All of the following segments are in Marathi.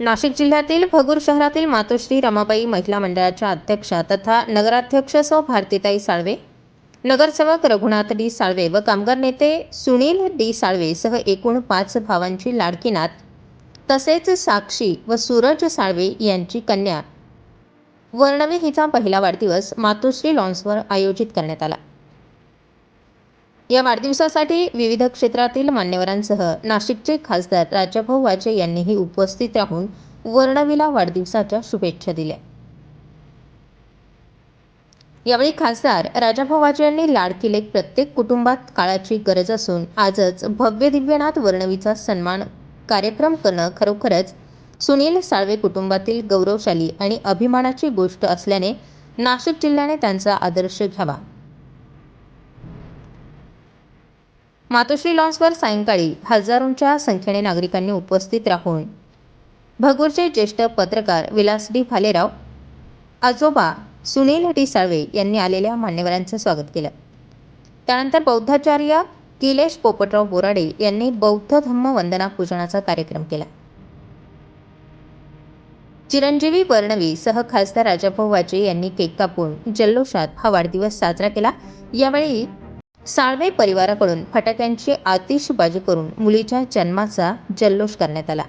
नाशिक जिल्ह्यातील भगूर शहरातील मातोश्री रमाबाई महिला मंडळाच्या अध्यक्षा तथा नगराध्यक्ष सौ भारतीताई साळवे नगरसेवक रघुनाथ डी साळवे व कामगार नेते सुनील डी साळवे सह एकूण पाच भावांची लाडकी नात तसेच साक्षी व सूरज साळवे यांची कन्या. वर्णवे हिचा पहिला वाढदिवस मातोश्री लॉन्सवर आयोजित करण्यात आला. या वाढदिवसासाठी विविध क्षेत्रातील मान्यवरांसह नाशिकचे खासदार राजाभाऊ वाजे यांनीही उपस्थित राहून वर्णवीला वाढदिवसाच्या शुभेच्छा दिल्या. यावेळी खासदार राजाभाऊ वाजे यांनी लाडकी लेक प्रत्येक कुटुंबात काळाची गरज असून आजच भव्य दिव्यनाथ वर्णवीचा सन्मान कार्यक्रम करणं खरोखरच सुनील साळवे कुटुंबातील गौरवशाली आणि अभिमानाची गोष्ट असल्याने नाशिक जिल्ह्याने त्यांचा आदर्श घ्यावा. मातोश्री लॉन्सवर सायंकाळी हजारोंच्या संख्येने नागरिकांनी उपस्थित राहून भगूरचे ज्येष्ठ पत्रकार विलास डी. भालेराव आजोबा सुनील डी. साळवे यांनी आलेल्या मान्यवरांचं स्वागत केलं. त्यानंतर बौद्धाचार्य किलेश पोपटराव बोराडे यांनी बौद्ध धम्म वंदना पूजनाचा कार्यक्रम केला. चिरंजीवी वर्णवी सह खासदार राजाभाऊ वाजे यांनी केक कापून जल्लोषात हा वाढदिवस साजरा केला. यावेळी साळवे परिवाराकडून फटाक्यांची आतिषबाजी करून मुलीच्या जन्माचा जल्लोष करण्यात आला.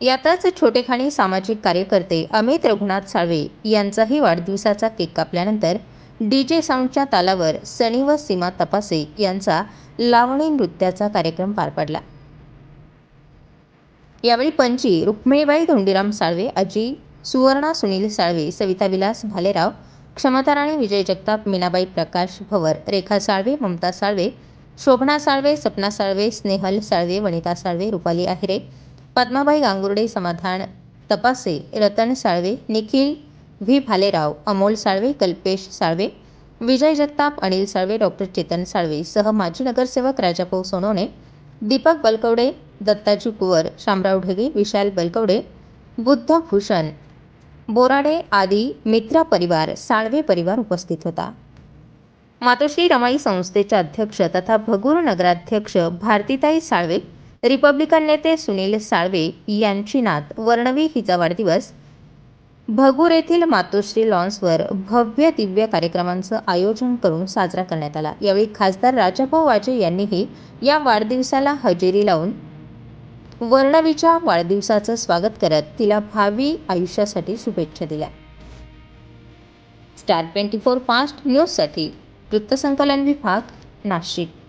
यातच छोटेखानी सामाजिक कार्यकर्ते अमित रघुनाथ साळवे यांचाही वाढदिवसाचा केक कापल्यानंतर डी जे साऊंडच्या तालावर सनी व सीमा तपासे यांचा लावणी नृत्याचा कार्यक्रम पार पडला. यावेळी पंची रुक्मिणीबाई धोंडीराम साळवे आजी सुवर्णा सुनील साळवे सविता विलास भालेराव क्षमता राणी विजय जगताप मीनाबाई प्रकाश भवर रेखा साळवे ममता साळवे शोभना साळवे सपना साळवे स्नेहल साळवे वनिता साळवे रुपाली आहिरे पद्माबाई गांगुर्डे समाधान तपासे रतन साळवे निखिल व्ही. भालेराव अमोल साळवे कल्पेश साळवे विजय जगताप अनिल साळवे डॉक्टर चेतन साळवे सह माजी नगरसेवक राजाभाऊ सोनवणे दीपक बलकवडे दत्ताजी कुवर शामराव ढगे विशाल बलकवडे बुद्ध भूषण बोराडे आदी मित्र परिवार साळवे परिवार उपस्थित होता. मातोश्री रमाई संस्थेचे अध्यक्ष तथा भगूर नगराध्यक्ष भारतीताई साळवे रिपब्लिकन नेते सुनील साळवे यांची नात वर्णवी हिचा वाढदिवस. भगूर येथील मातोश्री लॉन्सवर भव्य दिव्य कार्यक्रमांचं आयोजन करून साजरा करण्यात आला. यावेळी खासदार राजाभाऊ वाजे यांनीही या वाढदिवसाला हजेरी लावून वर्णवीच्या वाढदिवसाचं स्वागत करत तिला भावी आयुष्यासाठी शुभेच्छा दिल्या. स्टार ट्वेंटी फोर फास्ट न्यूजसाठी वृत्तसंकलन विभाग नाशिक.